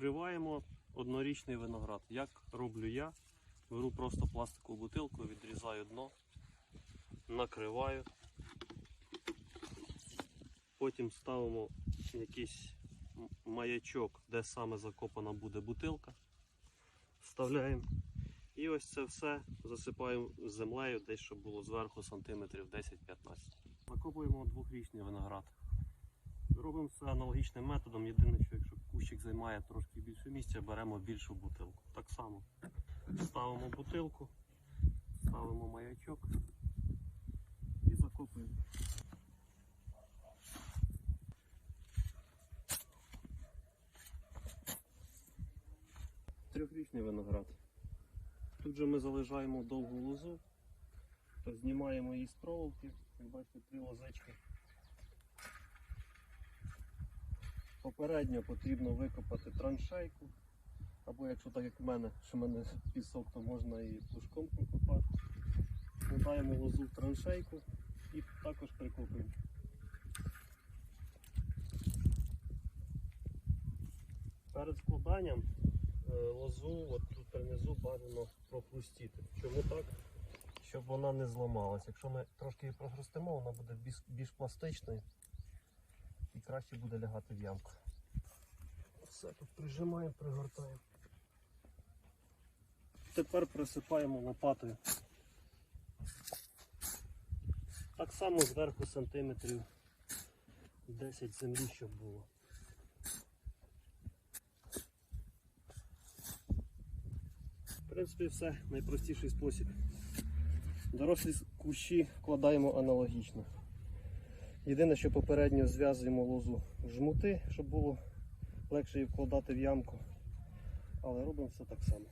Вскриваємо однорічний виноград. Як роблю я? Беру просто пластикову бутилку, відрізаю дно, накриваю. Потім ставимо якийсь маячок, де саме закопана буде бутилка. Вставляємо. І ось це все засипаємо землею, десь щоб було зверху сантиметрів 10-15. Закопуємо двохрічний виноград. Робимо все аналогічним методом. Єдине, що якщо кущик займає трошки більше місця, беремо більшу бутилку. Так само ставимо бутилку, ставимо маячок і закопуємо. Трьохрічний виноград. Тут же ми залишаємо довгу лозу, знімаємо її з проволоки, як бачите, три лозечки. Попередньо потрібно викопати траншейку. Або якщо так як в мене, що в мене пісок, то можна і пушком покопати. Складаємо лозу в траншейку і також прикопуємо. Перед складанням е, лозу от тут принизу бажано прохрустіти. Чому так? Щоб вона не зламалась. Якщо ми трошки її прохрустимо, вона буде більш пластичною і краще буде лягати в ямку. Все тут прижимаємо, пригортаємо. Тепер присипаємо лопатою. Так само зверху сантиметрів 10 землі, щоб було. В принципі, все найпростіший спосіб. Дорослі кущі вкладаємо аналогічно. Єдине, що попередньо зв'язуємо лозу в жмути, щоб було легше її вкладати в ямку. Але робимо все так само.